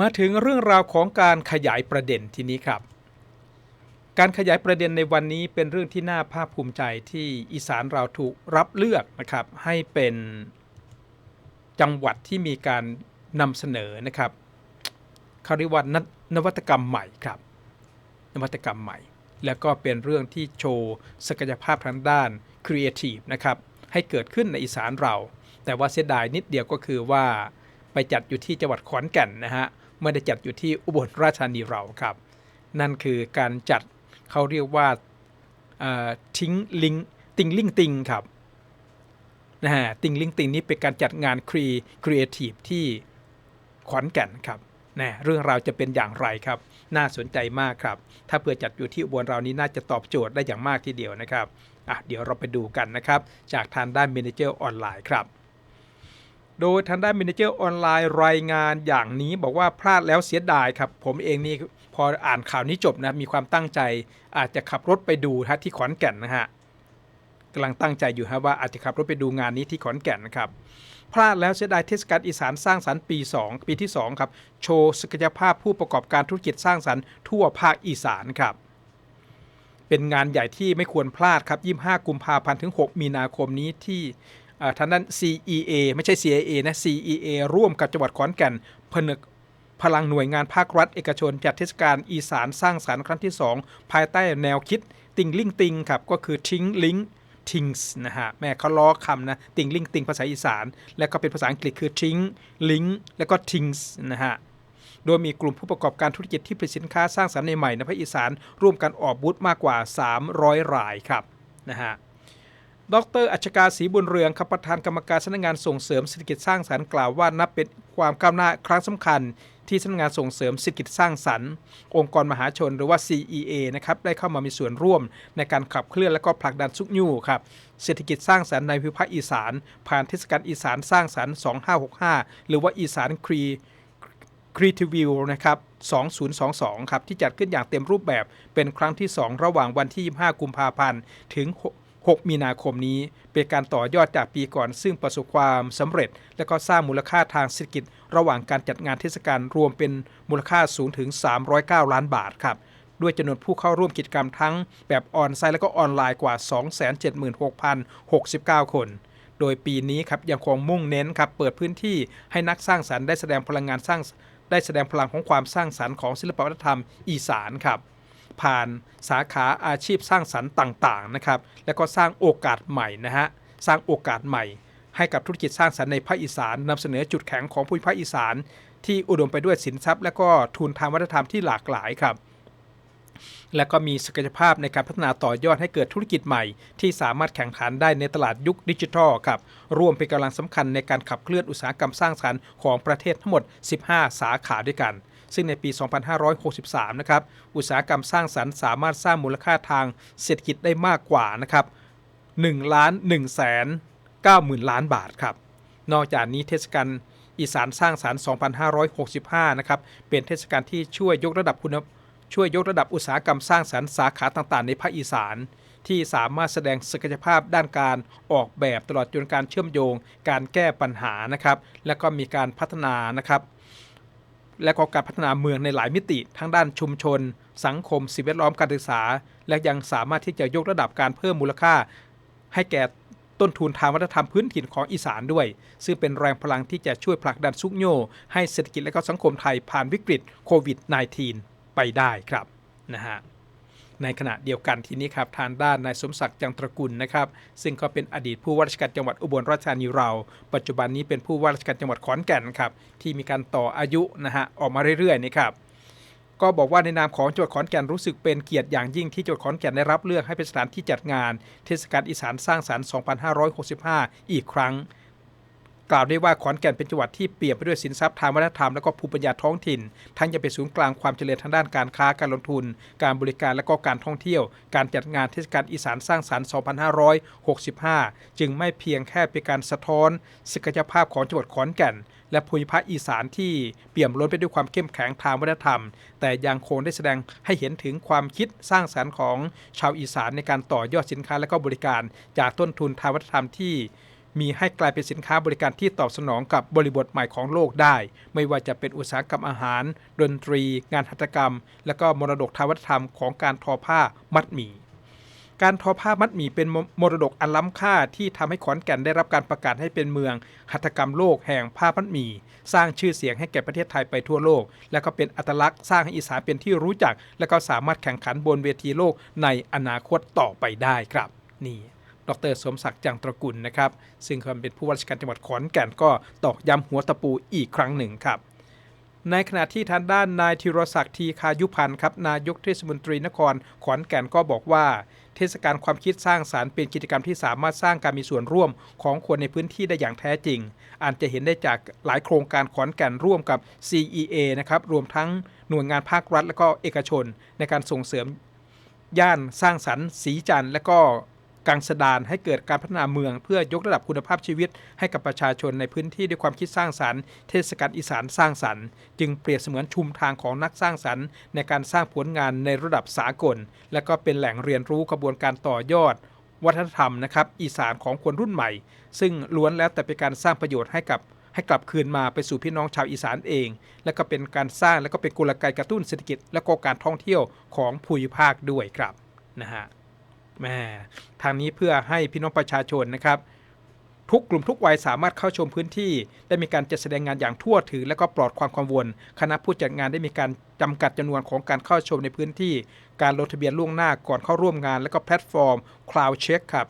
มาถึงเรื่องราวของการขยายประเด็นทีนี้ครับ การขยายประเด็นในวันนี้เป็นเรื่องที่น่าภาคภูมิใจที่อีสานเราถูกรับเลือกนะครับ ให้เป็นจังหวัดที่มีการนำเสนอนะครับเขาเรียกว่านนวัตกรรมใหม่ครับ นวัตกรรมใหม่ แล้วก็เป็นเรื่องที่โชว์ศักยภาพทางด้านครีเอทีฟนะครับให้เกิดขึ้นในอีสานเรา แต่ว่าเสียดายนิดเดียวก็คือว่าไปจัดอยู่ที่จังหวัดขอนแก่นนะฮะ ไม่ได้จัดอยู่ที่อุบลราชธานีเราครับ นั่นคือการจัดเขาเรียกว่าทิ้งลิงติงลิงติงครับนะฮะติงลิงติงนี้เป็นการจัดงานครีครีเอทีฟที่ขอนแก่นครับนะเรื่องราวจะเป็นอย่างไรครับ น่าสนใจมากครับ ถ้าเพื่อจัดอยู่ที่อุบลเรานี้น่าจะตอบโจทย์ได้อย่างมากทีเดียวนะครับอะเดี๋ยวเราไปดูกันนะครับ จากทางด้านเมนเจอร์ออนไลน์ครับ โดยทางด้านเมนเจอร์ออนไลน์รายงานอย่างนี้บอกว่าพลาดแล้วเสียดายครับ ผมเองนี่พออ่านข่าวนี้จบนะ มีความตั้งใจ อาจจะขับรถไปดูฮะที่ขอนแก่นนะฮะกำลังตั้งใจอยู่ฮะว่าอาจจะขับรถไปดูงานนี้ที่ขอนแก่นนะครับพลาดแล้วเสียดายเทศกาลอีสานสร้างสรรค์ปี 2 ปีที่ 2 ครับ โชว์ศักยภาพผู้ประกอบการธุรกิจสร้างสรรค์ทั่วภาคอีสานครับ เป็นงานใหญ่ที่ไม่ควรพลาดครับ 25 กุมภาพันธ์ถึง 6 มีนาคมนี้ที่ ทางด้าน CEA ไม่ใช่ CAA นะ CEA ร่วมกับจังหวัดขอนแก่นผนึกพลังหน่วยงานภาครัฐ เอกชนจัดเทศกาลอีสานสร้างสรรค์ครั้งที่ 2 ภายใต้แนวคิดติงลิงติงครับก็คือทิ้งลิงทิงส์นะฮะแม่เขาล้อคำนะติงลิงติงภาษาอีสาน แล้วก็เป็นภาษาอังกฤษคือทิ้งลิงแล้วก็ทิงส์นะฮะโดยมีกลุ่มผู้ประกอบการธุรกิจที่ผลิตสินค้าสร้างสรรค์ในใหม่ในภาคอีสานร่วมกันออกบูธมากกว่า 300 รายครับนะฮะ ดรอัชกาศรีบุญเรืองครับประธานกรรมการสำนักงานส่งเสริมเศรษฐกิจสร้างสรรค์กล่าวว่านับเป็นความก้าวหน้าครั้งสำคัญ ที่สำนักงานส่งเสริมเศรษฐกิจสร้างสรรค์ องค์กรมหาชนหรือว่า CEA นะครับได้เข้ามามีส่วนร่วมในการขับเคลื่อนและก็ผลักดันสุกยูครับเศรษฐกิจสร้างสรรค์ในภูมิภาคอีสาน ผ่านเทศกาลอีสานสร้างสรรค์ 2565 หรือว่าอีสานครีครีทิวิวนะครับ 2022 ครับ ที่จัดขึ้นอย่างเต็มรูปแบบเป็นครั้งที่ 2 ระหว่างวันที่ 25 กุมภาพันธ์ ถึง 6 มีนาคมนี้ เป็นการต่อยอดจากปีก่อน ซึ่งประสบความสำเร็จ และก็สร้างมูลค่าทางเศรษฐกิจ ระหว่างการจัดงานเทศกาลรวมเป็นมูลค่าสูงถึง 309 ล้านบาทครับด้วยจำนวนผู้เข้าร่วมกิจกรรมทั้งแบบออนไซต์และก็ออนไลน์กว่า 276,069 คน โดยปีนี้ครับยังคงมุ่งเน้นครับเปิดพื้นที่ให้นักสร้างสรรค์ได้แสดงพลังงานสร้าง ได้แสดงพลังของความสร้างสรรค์ของศิลปวัฒนธรรมอีสานครับ ผ่านสาขาอาชีพสร้างสรรค์ต่างๆนะครับแล้วก็สร้างโอกาสใหม่นะฮะสร้างโอกาสใหม่ ให้กับธุรกิจสร้างสรรค์ในภาคอีสานนำเสนอจุดแข็งของภูมิภาคอีสาน ที่อุดมไปด้วยสินทรัพย์ และก็ทุนทางวัฒนธรรมที่หลากหลายครับและก็มีศักยภาพในการพัฒนาต่อยอดให้เกิดธุรกิจใหม่ ที่สามารถแข่งขันได้ในตลาดยุคดิจิทัลครับรวมเป็นกำลังสำคัญในการขับเคลื่อนอุตสาหกรรมสร้างสรรค์ของประเทศทั้งหมด 15 สาขาด้วยกัน ซึ่งในปี 2563 นะครับ อุตสาหกรรมสร้างสรรค์สามารถสร้างมูลค่าทางเศรษฐกิจได้มากกว่านะครับ1ล้าน1แสน9หมื่นล้านบาทครับ นอกจากนี้เทศกาลอีสานสร้างสรรค์ 2565 นะครับ เป็นเทศกาลที่ช่วยยกระดับคุณช่วยยกระดับอุตสาหกรรมสร้างสรรค์สาขาต่างๆ ในภาคอีสาน ที่สามารถแสดงศักยภาพด้านการออกแบบตลอดจนการเชื่อมโยง การแก้ปัญหานะครับ และก็มีการพัฒนานะครับ และก็การพัฒนาเมืองในหลายมิติทั้งด้านชุมชน สังคมสิ่งแวดล้อมการศึกษา และยังสามารถที่จะยกระดับการเพิ่มมูลค่า ให้แก่ต้นทุนทางวัฒนธรรมพื้นถิ่นของอีสานด้วย ซึ่งเป็นแรงพลังที่จะช่วยผลักดันซุกโยให้เศรษฐกิจและก็สังคมไทยผ่านวิกฤตโควิด -19 ไปได้ครับนะฮะ ในขณะเดียวกันทีนี้ครับทางด้านนายสมศักดิ์จังตระกุลนะครับ ซึ่งก็เป็นอดีตผู้ว่าราชการจังหวัดอุบลราชธานีเรา ปัจจุบันนี้เป็นผู้ว่าราชการจังหวัดขอนแก่นครับที่มีการต่ออายุนะฮะออกมาเรื่อยๆนี่ครับก็บอกว่าในนามของจังหวัดขอนแก่นรู้สึกเป็นเกียรติอย่างยิ่งที่จังหวัดขอนแก่นได้รับเลือกให้เป็นสถานที่จัดงาน เทศกาลอีสานสร้างสรรค์ 2565 อีกครั้ง กล่าวได้ว่าขอนแก่นเป็นจังหวัดที่เปลี่ยนไปด้วยสินทรัพย์ทางวัฒนธรรมและก็ภูมิปัญญาท้องถิ่น ทั้งยังเป็นศูนย์กลางความเจริญทางด้านการค้าการลงทุน การบริการและก็การท่องเที่ยว การจัดงานเทศกาลอีสานสร้างสรรค์ 2565 จึงไม่เพียงแค่เป็นการสะท้อนศักยภาพของจังหวัดขอนแก่นและภูมิภาคอีสานที่เปี่ยมล้นไปด้วยความเข้มแข็งทางวัฒนธรรม แต่ยังคงได้แสดงให้เห็นถึงความคิดสร้างสรรค์ของชาวอีสานในการต่อยอดสินค้าและก็บริการ จากต้นทุนทางวัฒนธรรมที่ มีให้กลายเป็นสินค้าบริการที่ตอบสนองกับบริบทใหม่ของโลกได้ ไม่ว่าจะเป็นอุตสาหกรรมอาหาร ดนตรี งานหัตถกรรม และก็มรดกทางวัฒนธรรมของการทอผ้ามัดหมี่การทอผ้ามัดหมี่เป็นมรดกอันล้ำค่าที่ทำให้ขอนแก่นได้รับการประกาศให้เป็นเมือง หัตถกรรมโลกแห่งผ้ามัดหมี่สร้างชื่อเสียงให้แก่ประเทศไทยไปทั่วโลก และก็เป็นอัตลักษณ์สร้างให้อีสานเป็นที่รู้จัก และก็สามารถแข่งขันบนเวทีโลกในอนาคตต่อไปได้ครับ นี่ ดรสมศักดิ์จังตระกุลนะครับ ซึ่งเคยเป็นผู้ว่าราชการจังหวัดขอนแก่นก็ตอกย้ำหัวตะปูอีกครั้งหนึ่งครับ ในขณะที่ทางด้านนายธีรศักดิ์ทีคายุพันธ์ครับนายกเทศมนตรีนครขอนแก่นก็บอกว่า เทศกาลความคิดสร้างสารรค์เป็นกิจกรรมที่สามารถสร้างการมีส่วนร่วมของคนในพื้นที่ได้อย่างแท้จริงอาจจะเห็นได้จากหลายโครงการขอนแก่นร่วมกับ CEA นะครับรวมทั้งหน่วยงานภาครัฐ และก็เอกชน ในการส่งเสริมย่านสร้างสรรค์สีจันทร์และก็ กังสดานให้เกิดการพัฒนาเมือง เพื่อยกระดับคุณภาพชีวิต ให้กับประชาชนในพื้นที่ด้วยความคิดสร้างสรรค์เทศกาลอีสานสร้างสรรค์ จึงเปรียบเสมือนชุมทางของนักสร้างสรรค์ ในการสร้างผลงานในระดับสากล และก็เป็นแหล่งเรียนรู้กระบวนการต่อยอด วัฒนธรรมนะครับอีสานของคนรุ่นใหม่ ซึ่งล้วนแล้วแต่เป็นการสร้างประโยชน์ให้กับให้กลับคืนมาไปสู่พี่น้องชาวอีสานเอง และก็เป็นการสร้างและก็เป็นกลไกกระตุ้นเศรษฐกิจ และก็การท่องเที่ยวของภูมิภาคด้วยครับนะฮะ แมทางนี้เพื่อให้พี่น้องประชาชนนะครับทุกกลุ่มทุกวัยสามารถเข้าชมพื้นที่ ได้มีการจัดแสดงงานอย่างทั่วถึง และก็ปลอดความกังวล คณะผู้จัดงานได้มีการจำกัดจำนวนของการเข้าชมในพื้นที่ การลงทะเบียนล่วงหน้าก่อนเข้าร่วมงาน และก็แพลตฟอร์ม Cloud Check ครับ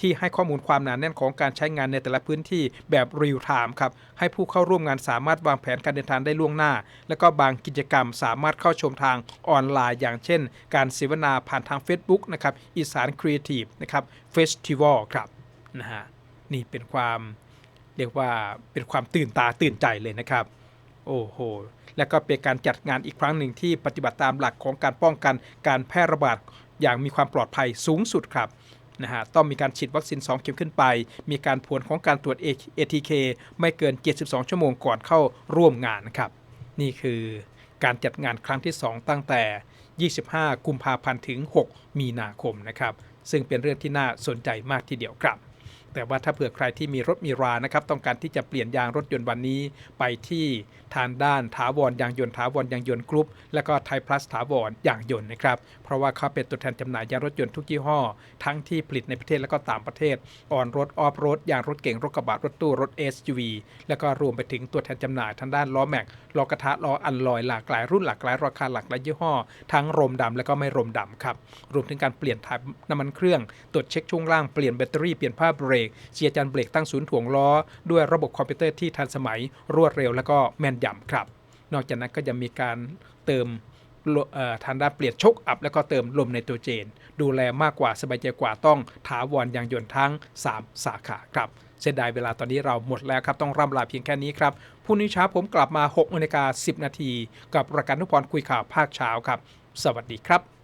ที่ให้ข้อมูลความหนาแน่นของการใช้งานในแต่ละพื้นที่แบบเรียลไทม์ครับให้ผู้เข้าร่วมงานสามารถวางแผนการเดินทางได้ล่วงหน้า และก็บางกิจกรรมสามารถเข้าชมทางออนไลน์ อย่างเช่น การเสวนาผ่านทาง Facebook นะครับอีสานครีเอทีฟนะครับเฟสติวัลครับนะฮะนี่เป็นความเรียกว่าเป็นความตื่นตาตื่นใจเลยนะครับ โอ้โหและก็เป็นการจัดงานอีกครั้งหนึ่งที่ปฏิบัติตามหลักของการป้องกันการแพร่ระบาดอย่างมีความปลอดภัยสูงสุดครับ นะฮะต้องมีการฉีดวัคซีน 2 เข็มขึ้นไป มีการผลของการตรวจ ATK ไม่เกิน 72 ชั่วโมงก่อนเข้าร่วมงานนะครับ นี่คือการจัดงานครั้งที่ 2 ตั้งแต่ 25 กุมภาพันธ์ถึง 6 มีนาคมนะครับ ซึ่งเป็นเรื่องที่น่าสนใจมากทีเดียวครับ แต่ว่าถ้าเผื่อใครที่มีรถมีรานะครับต้องการที่จะเปลี่ยนยางรถยนต์วันนี้ ไปที่ทางด้านถาวรยางยนต์ถาวรยางยนต์กรุ๊ปและก็ไทยพลัสถาวรยางยนต์นะครับเพราะว่าเขาเป็นตัวแทนจำหน่ายยางรถยนต์ทุกยี่ห้อ ทั้งที่ผลิตในประเทศและก็ต่างประเทศออนรถออฟรถยางรถเก๋งรถกระบะรถตู้รถ SUV แล้วก็รวมไปถึงตัวแทนจำหน่ายทางด้านล้อแม็กล้อกระทะล้ออันลอยหลากหลายรุ่นหลากหลายราคาหลากหลายยี่ห้อ ทั้งรมดำและก็ไม่รมดำครับรวมถึงการเปลี่ยนถ่ายน้ำมันเครื่องตรวจเช็คช่วงล่างเปลี่ยนแบตเตอรี่เปลี่ยนผ้าเบรกเจียร์จันเบรกตั้งศูนย์ถ่วงล้อ ด้วยระบบคอมพิวเตอร์ที่ทันสมัยรวดเร็วและก็แม่นยำครับ นอกจากนั้นก็ยังมีการเติมทางด้านเปลี่ยนชคอัพ แล้วก็เติมลมไนโตรเจน ดูแลมากกว่าสบายใจกว่าต้องถาวรยางยนต์ทั้ง 3 สาขาครับเสียดายเวลาตอนนี้เราหมดแล้วครับ ต้องร่ำลาเพียงแค่นี้ครับพรุ่งนี้เช้าผมกลับมา6นาฬิกา10 นาที กับรายการทุกพรคุยข่าวภาคเช้าครับ สวัสดีครับ